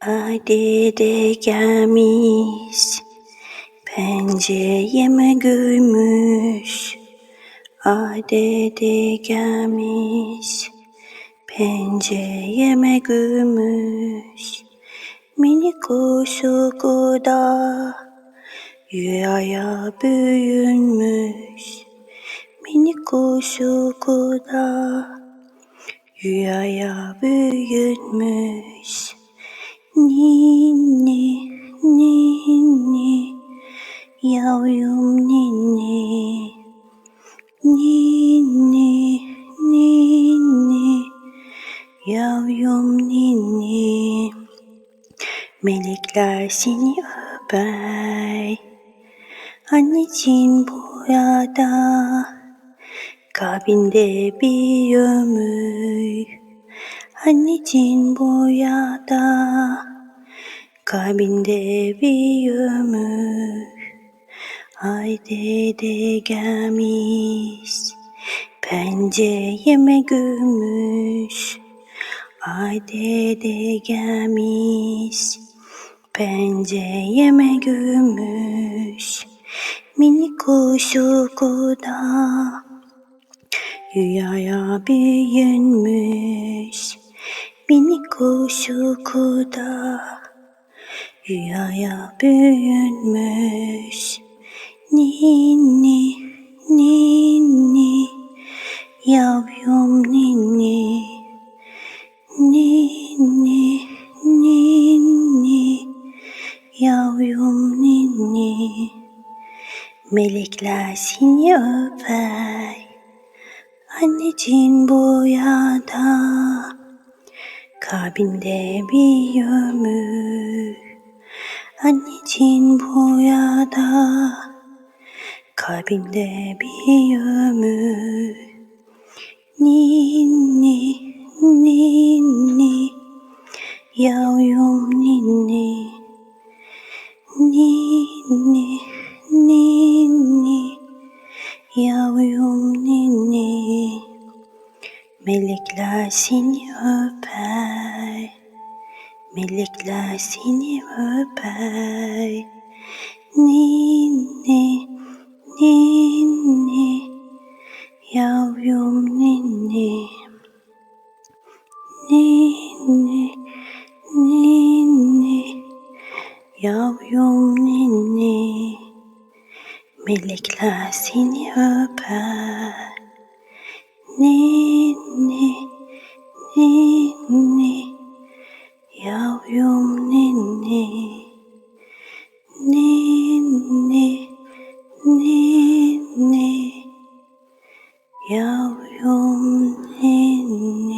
Adede gelmiş, pencereme gülmüş. Adede gelmiş, pencereme gülmüş. Minik kuşu kuda, rüyaya büyünmüş. Minik kuşu kuda, rüyaya büyünmüş. Ninni, ninni, yavrum ninni. Ninni, ninni, yavrum ninni. Melekler seni öper. Anneciğin burada, kalbinde bir ömür. Anneciğin burada, kalbinde bir ömür. Haydi de gelmiş, pencereme gülmüş. Haydi de gelmiş, pencereme gülmüş. Minik kuşu kuda, rüyaya büyünmüş. Minik kuşu kuda, rüyaya büyünmüş. Ninni, ninni, yavrum ninni. Ninni, ninni, yavrum ninni. Melekler seni öper. Anneciğin bu yada, kalbinde bir ömür. Anneciğin bu yada, kalbinde bir ömür. Ninni, ninni, yavrum ninni. Ninni, ninni, yavrum ninni. Melekler seni öper. Melekler seni öper. Ninni, ninni. Yavrum ninni. Ninni, ninni. Yavrum ninni. Melekler seni öper. Ninni, ninni. Your.